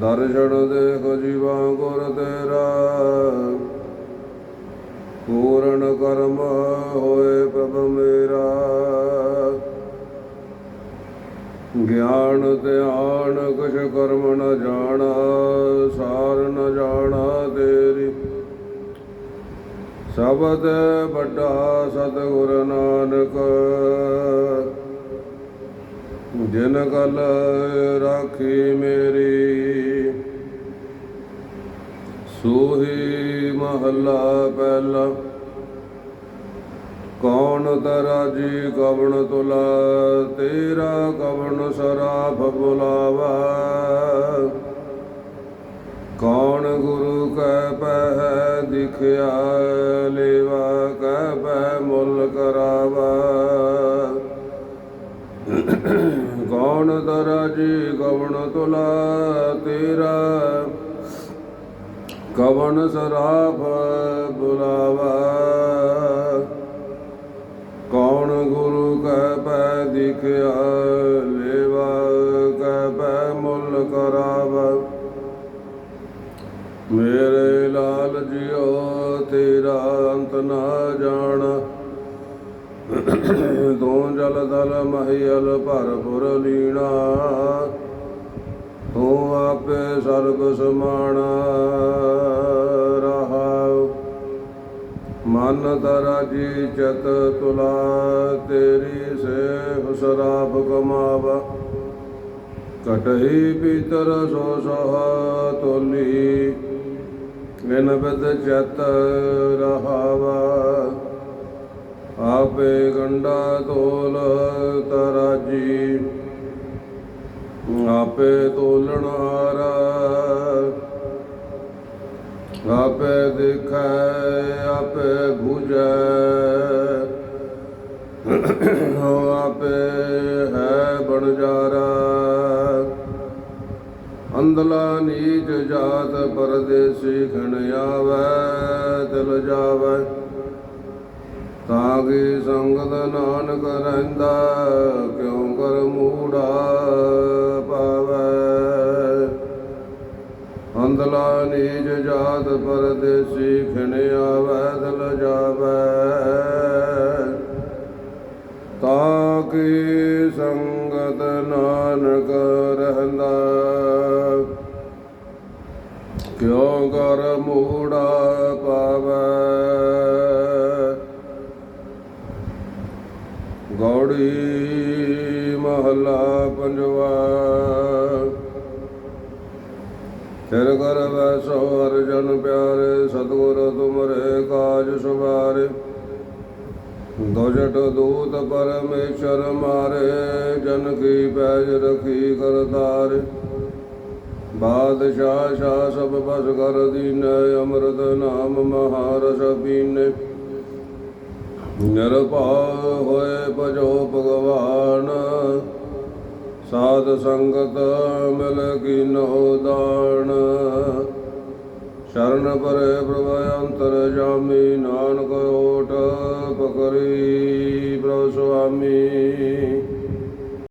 ਦਰਸ਼ਨ ਦੇਖ ਜੀਵਾ ਗੁਰ ਤੇਰਾ। ਪੂਰਨ ਕਰਮ ਹੋਏ ਪ੍ਰਭ ਮੇਰਾ। ਗਿਆਨ ਧਿਆਨ ਕੁਛ ਕਰਮ ਨ ਜਾਣਾ, ਸਾਰ ਨ ਜਾਣਾ ਤੇਰੀ। ਸਬਦ ਵੱਡਾ ਸਤਿਗੁਰ ਨਾਨਕ। ਜਿਨ ਕਲ ਰਾਖੀ ਮੇਰੀ। ਸੋਹੀ ਮਹੱਲਾ ਪਹਿਲਾ। ਕੌਣ ਤਰਾ ਜੀ ਕਵਣ ਤੁਲਾ, ਤੇਰਾ ਕਵਣ ਸਰਾਫ ਬੁਲਾਵਾ ਕੌਣ ਗੁਰੂ ਕੈ ਪਹਿ ਦਿਖਿਆ, ਲੇਵਾ ਕੈ ਪੈ ਮੁੱਲ ਕਰਾਵਾ। ਕੌਣ ਤਰਾ ਜੀ ਕਵਣ ਤੁਲਾ, ਤੇਰਾ ਕਵਣ ਸਰਾਪ ਬੁਲਾਵਾ। ਕੌਣ ਗੁਰੂ ਕੈ ਪੈ ਦਿਖਿਆ ਲੇਵਾ ਕੈ ਪੈ ਮੁੱਲ ਕਰਾਵ। ਮੇਰੇ ਲਾਲ ਜਿਉ ਤੇਰਾ ਅੰਤ ਨਾ ਜਾਣ। ਤੂੰ ਜਲ ਦਲ ਮਹੀਲ ਭਰਪੁਰ ਲੀਣਾ। ਤੂੰ ਆਪੇ ਸਰਬ ਸਮਾਣਾ ਰਹਾਉ। ਮਨ ਤਰਾਜੀ ਚਤ ਤੁਲਾ, ਤੇਰੀ ਸੇ ਸਰਾਪ ਕਮਾਵਾ। ਕਟਹੀ ਪੀਤਰ ਸੋ ਸਹ ਤੋਲੀ ਵਿਨ ਬਿਦ ਚਤ ਰਹਾਵਾ। ਆਪੇ ਗੰਡਾ ਤੋਲ ਤਰਾਜੀ ਆਪੇ ਤੋਲਣ ਹਾਰਾ। ਆਪੇ ਦੇਖੈ, ਆਪੇ ਬੁਝੈ। ਹੋ ਆਪੇ ਹੈ ਬਣਜਾਰਾ। ਅੰਦਲਾ ਨੀਚ ਜਾਤ ਪਰਦੇਸੀ ਖਣ ਆਵੈ ਦਿਲ ਜਾਵੈ। ਤਾਂ ਕੀ ਸੰਗਤ ਨਾਨਕ ਰਹਿੰਦਾ, ਕਿਉ ਨੀਜ ਜਾਤ ਪਰਦੇਸੀ ਖਿਣ ਆਵੈ ਦਿਲ ਜਾਵੈ ਤਾਂ ਕੀ ਸੰਗਤ ਨਾਨਕ ਰਹਿੰਦਾ? ਕਿਉ ਕਰ ਮੂੜਾ ਪਾਵੈ? ਗੌੜੀ ਮਹੱਲਾ ਪੰਜਵਾ। ਫਿਰ ਕਰ ਵੈਸੋ ਹਰ ਜਨ ਪਿਆਰੇ, ਸਤਗੁਰ ਤੁਮਰੇ ਕਾਜ ਸੁਵਾਰੇ ਦੁਜਟ ਦੂਤ ਪਰਮੇਸ਼ਰ ਮਾਰੇ, ਜਨ ਕੀ ਪੈਜ ਰਖੀ ਕਰਤਾਰ ਬਾਦਸ਼ਾਹ ਸ਼ਾਹ ਸਭ ਬਸ ਕਰ ਦੀਨੈ, ਅੰਮ੍ਰਿਤ ਨਾਮ ਮਹਾਰਸ ਪੀਨੇ। ਨਿਰਭਉ ਹੋਏ ਭਜੋ ਭਗਵਾਨ ਸਾਧ ਸੰਗਤ ਮਿਲ ਕੀਨੋ ਦਾਨ। ਸ਼ਰਨ ਪਰੇ ਪ੍ਰਭ ਅੰਤਰ ਜਾਮੀ, ਨਾਨਕ ਓਟ ਪਕਰੀ ਪ੍ਰਭ ਸੁਆਮੀ।